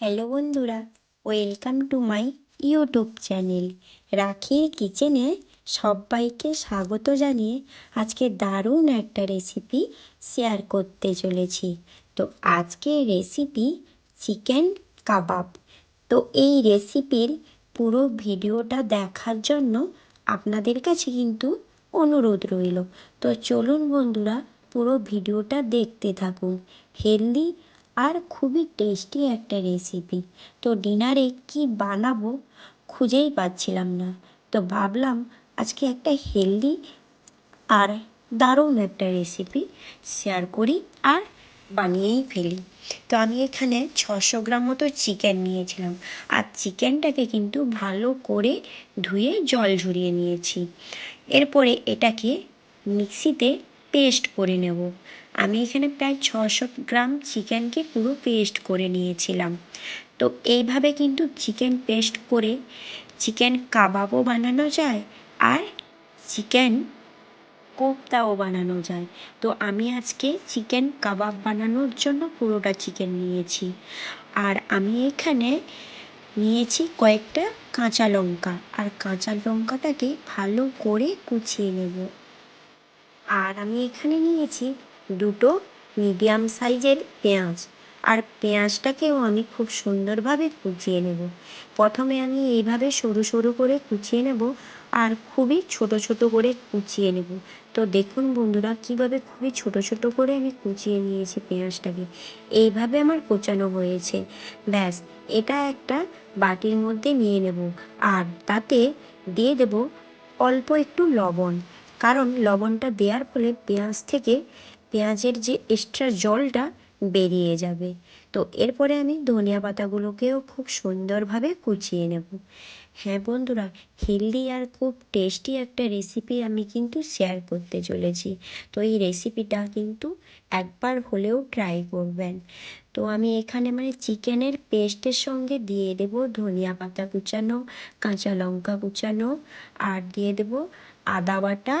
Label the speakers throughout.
Speaker 1: Hello বন্ধুরা, welcome to my YouTube channel রাখির কিচেনে সবাইকে স্বাগত জানিয়ে আজকে দারুণ একটা রেসিপি শেয়ার করতে চলেছি। তো আজকের রেসিপি চিকেন কাবাব। তো এই রেসিপির পুরো ভিডিওটা দেখার জন্য আপনাদের কাছে কিন্তু অনুরোধ রইল। তো চলুন বন্ধুরা, পুরো ভিডিওটা দেখতে থাকুন। হেলদি আর খুবই টেস্টি একটা রেসিপি তো ডিনারে কি বানাবো খুঁজেই পাচ্ছিলাম না। তো ভাবলাম আজকে একটা হেলদি আর দারুণ একটা রেসিপি শেয়ার করি আর বানিয়েই ফেলি। তো আমি এখানে ছশো গ্রাম মতো চিকেন নিয়েছিলাম। আর চিকেনটাকে কিন্তু ভালো করে ধুয়ে জল ঝরিয়ে নিয়েছি। এরপরে এটাকে মিক্সিতে পেস্ট করে নেব। আমি এখানে প্রায় ছশো গ্রাম চিকেনকে পুরো পেস্ট করে নিয়েছিলাম। তো এইভাবে কিন্তু চিকেন পেস্ট করে চিকেন কাবাবও বানানো যায় আর চিকেন কোফতাও বানানো যায়। তো আমি আজকে চিকেন কাবাব বানানোর জন্য পুরোটা চিকেন নিয়েছি। আর আমি এখানে নিয়েছি কয়েকটা কাঁচা লঙ্কা। আর কাঁচা লঙ্কাটাকে ভালো করে কুচিয়ে নেব। আর আমি এখানে নিয়েছি দুটো মিডিয়াম সাইজের পেঁয়াজ। আর পেঁয়াজটাকেও আমি খুব সুন্দরভাবে কুচিয়ে নেব। প্রথমে আমি এইভাবে সরু সরু করে কুচিয়ে নেব আর খুবই ছোট ছোট করে কুচিয়ে নেব। তো দেখুন বন্ধুরা, কীভাবে খুবই ছোট ছোট করে আমি কুচিয়ে নিয়েছি পেঁয়াজটাকে। এইভাবে আমার কোচানো হয়েছে। ব্যাস, এটা একটা বাটির মধ্যে নিয়ে নেব। আর তাতে দিয়ে দেব অল্প একটু লবণ। কারণ লবণটা দেওয়ার ফলে পেঁয়াজ থেকে পেঁয়াজের যে এক্সট্রা জলটা বেরিয়ে যাবে। তো এরপরে আমি ধনিয়া পাতাগুলোকেও খুব সুন্দরভাবে কুচিয়ে নেব। হ্যাঁ বন্ধুরা হেলদি আর খুব টেস্টি একটা রেসিপি আমি কিন্তু শেয়ার করতে চলেছি। তো এই রেসিপিটা কিন্তু একবার হলেও ট্রাই করবেন। তো আমি এখানে মানে চিকেনের পেস্টের সঙ্গে দিয়ে দেব ধনিয়া পাতা কুচানো, কাঁচা লঙ্কা কুচানো, আর দিয়ে দেব আদা বাটা,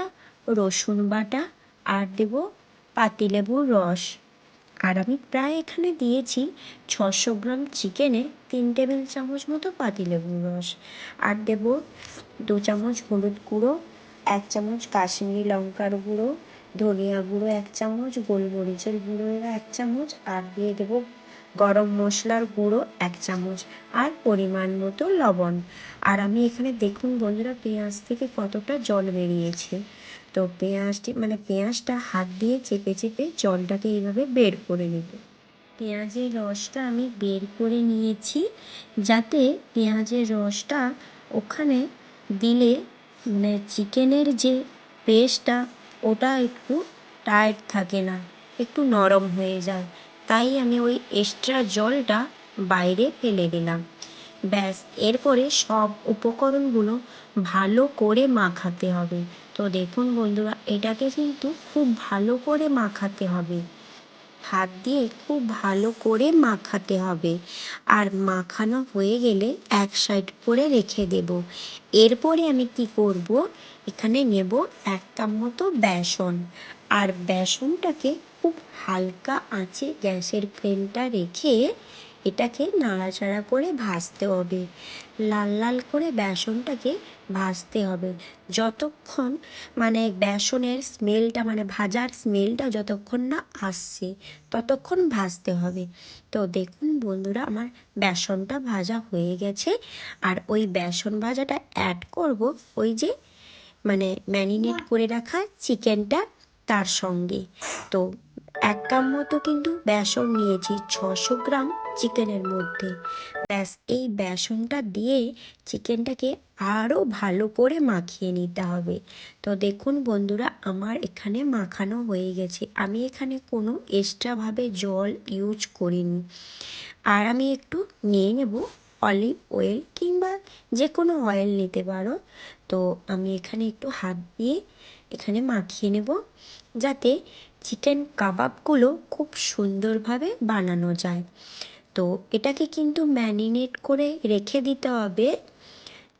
Speaker 1: রসুন বাটা আর দেব পাতিলেবুর রস। আর আমি প্রায় এখানে দিয়েছি ছশো গ্রাম চিকেনে তিন টেবিল চামচ মতো পাতিলেবুর রস। আর দেব দু চামচ হলুদ গুঁড়ো, এক চামচ কাশ্মীরি লঙ্কার গুঁড়ো, ধনিয়া গুঁড়ো, এক চামচ গোলমরিচের গুঁড়ো, এক চামচ, আর দিয়ে দেবো গরম মশলার গুঁড়ো এক চামচ আর পরিমাণ মতো লবণ। আর আমি এখানে দেখুন বন্ধুরা পেঁয়াজ থেকে কতটা জল বেরিয়েছে। তো পেঁয়াজটি মানে পেঁয়াজটা হাত দিয়ে চেপে চেপে জলটাকে এইভাবে বের করে নেব। পেঁয়াজের রসটা আমি বের করে নিয়েছি যাতে পেঁয়াজের রসটা ওখানে দিলে মানে চিকেনের যে পেস্টটা, ওটা একটু টাইট থাকে না, একটু নরম হয়ে যায়। তাই আমি ওই এক্সট্রা জলটা বাইরে ফেলে দিলাম। ব্যাস, এরপরে সব উপকরণগুলো ভালো করে মাখাতে হবে। তো দেখুন বন্ধুরা, এটাকে কিন্তু খুব ভালো করে মাখাতে হবে। হাত দিয়ে খুব ভালো করে মাখাতে হবে। আর মাখানো হয়ে গেলে এক সাইড করে রেখে দেব। এরপরে আমি কি করব? এখানে নেব এক কাপ মতো বেসন। আর বেসনটাকে খুব হালকা আঁচে গ্যাসের ফ্লেমটা রেখে এটাকে নাড়াচাড়া করে ভাজতে হবে। লাল লাল করে বেসনটাকে ভাজতে হবে। যতক্ষণ মানে বেসনের স্মেলটা মানে ভাজার স্মেলটা যতক্ষণ না আসছে, ততক্ষণ ভাজতে হবে। তো দেখুন বন্ধুরা, আমার বেসনটা ভাজা হয়ে গেছে। আর ওই বেসন ভাজাটা অ্যাড করব ওই যে মানে ম্যারিনেট করে রাখা চিকেনটা তার সঙ্গে। তো এক কাপ মতো কিন্তু বেসন নিয়েছি ছশো গ্রাম চিকেনের মধ্যে। ব্যাস, এই বেসনটা দিয়ে চিকেনটাকে আরও ভালো করে মাখিয়ে নিতে হবে। তো দেখুন বন্ধুরা, আমার এখানে মাখানো হয়ে গেছে। আমি এখানে কোনো এক্সট্রাভাবে জল ইউজ করিনি। আর আমি একটু নিয়ে নেব অলিভ অয়েল কিংবা যে কোনো অয়েল নিতে পারো। তো আমি এখানে একটু হাত দিয়ে এখানে মাখিয়ে নেব যাতে চিকেন কাবাবগুলো খুব সুন্দরভাবে বানানো যায়। তো এটাকে কিন্তু ম্যারিনেট করে রেখে দিতে হবে।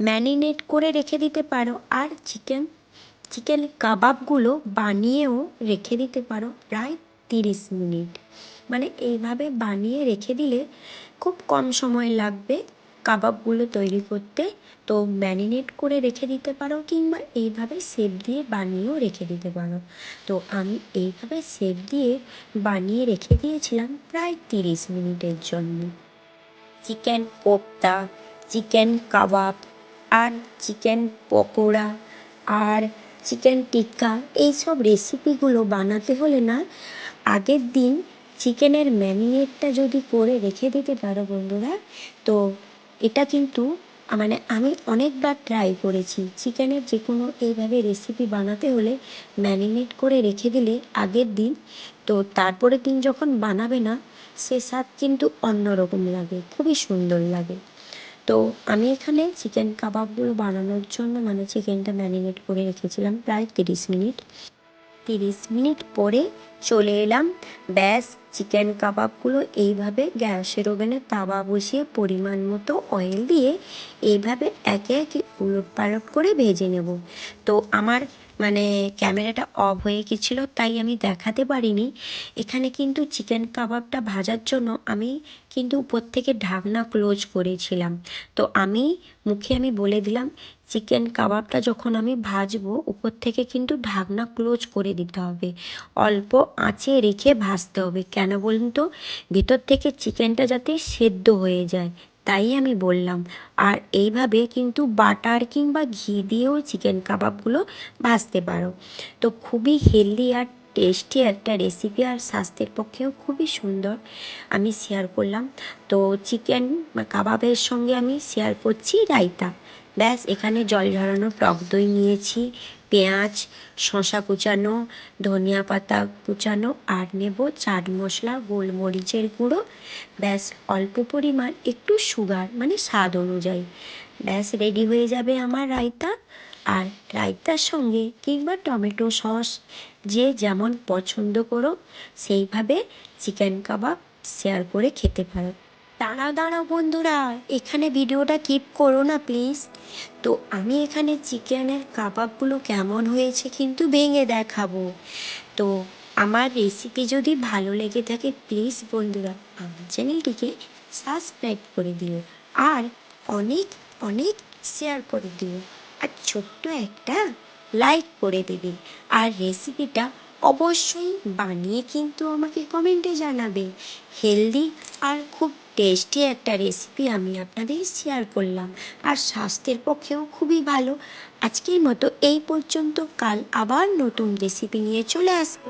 Speaker 1: ম্যারিনেট করে রেখে দিতে পারো আর চিকেন চিকেন কাবাবগুলো বানিয়েও রেখে দিতে পারো প্রায় তিরিশ মিনিট। মানে এইভাবে বানিয়ে রেখে দিলে খুব কম সময় লাগবে। কাবাবগুলো তৈরি করতে। তো ম্যারিনেট করে রেখে দিতে পারো কিংবা এইভাবে শেপ দিয়ে বানিয়েও রেখে দিতে পারো। তো আমি এইভাবে শেপ দিয়ে বানিয়ে রেখে দিয়েছিলাম প্রায় তিরিশ মিনিটের জন্য। চিকেন কোপ্তা চিকেন কাবাব আর চিকেন পকোড়া আর চিকেন টিক্কা এইসব রেসিপিগুলো বানাতে হলে না, আগের দিন চিকেনের ম্যারিনেটটা যদি করে রেখে দিতে পারো বন্ধুরা, তো এটা কিন্তু মানে আমি অনেকবার ট্রাই করেছি। চিকেনের যে কোনো এইভাবে রেসিপি বানাতে হলে ম্যারিনেট করে রেখে দিলে আগের দিন, তো তারপরের দিন যখন বানাবে না, সে স্বাদ কিন্তু অন্য রকম লাগে, খুবই সুন্দর লাগে। তো আমি এখানে চিকেন কাবাবগুলো বানানোর জন্য মানে চিকেনটা ম্যারিনেট করে রেখেছিলাম প্রায় তিরিশ মিনিট। তিরিশ মিনিট পরে চলে এলাম। ব্যাস, চিকেন কাবাবগুলো এইভাবে গ্যাসের ওভেনে তাওয়া বসিয়ে পরিমাণ মতো অয়েল দিয়ে এইভাবে একে একে উলট পালট করে ভেজে নেব। তো আমার মানে ক্যামেরাটা অফ হয়ে গেছিল, তাই আমি দেখাতে পারিনি। এখানে কিন্তু চিকেন কাবাবটা ভাজার জন্য আমি কিন্তু উপর থেকে ঢাকনা ক্লোজ করেছিলাম। তো আমি মুখে আমি বলে দিলাম চিকেন কাবাবটা যখন আমি ভাজবো, উপর থেকে কিন্তু ঢাকনা ক্লোজ করে দিতে হবে। অল্প আঁচে রেখে ভাজতে হবে। কেন বলুন তো? ভেতর থেকে চিকেনটা যাতে সেদ্ধ হয়ে যায়। তাই আমি বললাম। আর এইভাবে কিন্তু বাটার কিংবা ঘি দিয়েও চিকেন কাবাবগুলো ভাজতে পারো। তো খুবই হেলদি আর টেস্টি একটা রেসিপি আর স্বাস্থ্যের পক্ষেও খুবই সুন্দর আমি শেয়ার করলাম। তো চিকেন কাবাবের সঙ্গে আমি শেয়ার করছি রায়তা। ব্যাস, এখানে জল ঝরানো টক দই নিয়েছি, পেঁয়াজ, শসা কুচানো, ধনিয়া পাতা কুচানো, আর নেব চাট মশলা, গোলমরিচের গুঁড়ো। ব্যাস, অল্প পরিমাণ একটু সুগার মানে স্বাদ অনুযায়ী। ব্যাস, রেডি হয়ে যাবে আমার রায়তা। আর রায়তার সঙ্গে কিংবা টমেটো সস, যে যেমন পছন্দ করো, সেইভাবে চিকেন কাবাব শেয়ার করে খেতে পারো। দাঁড়াও দাঁড়াও বন্ধুরা, এখানে ভিডিওটা কিপ করো না প্লিজ তো আমি এখানে চিকেনের কাবাবগুলো কেমন হয়েছে কিন্তু ভেঙে দেখাবো। তো আমার রেসিপি যদি ভালো লেগে থাকে প্লিজ বন্ধুরা, আমার চ্যানেলটিকে সাবস্ক্রাইব করে দিও আর অনেক অনেক শেয়ার করে দিও। আর ছোট্ট একটা লাইক করে দেবে। আর রেসিপিটা অবশ্যই বানিয়ে কিন্তু আমাকে কমেন্টে জানাবে। হেলদি আর খুব টেস্টি একটা রেসিপি আমি আপনাদের শেয়ার করলাম। আর স্বাস্থ্যের পক্ষেও খুবই ভালো। আজকের মতো এই পর্যন্ত। কাল আবার নতুন রেসিপি নিয়ে চলে আসব।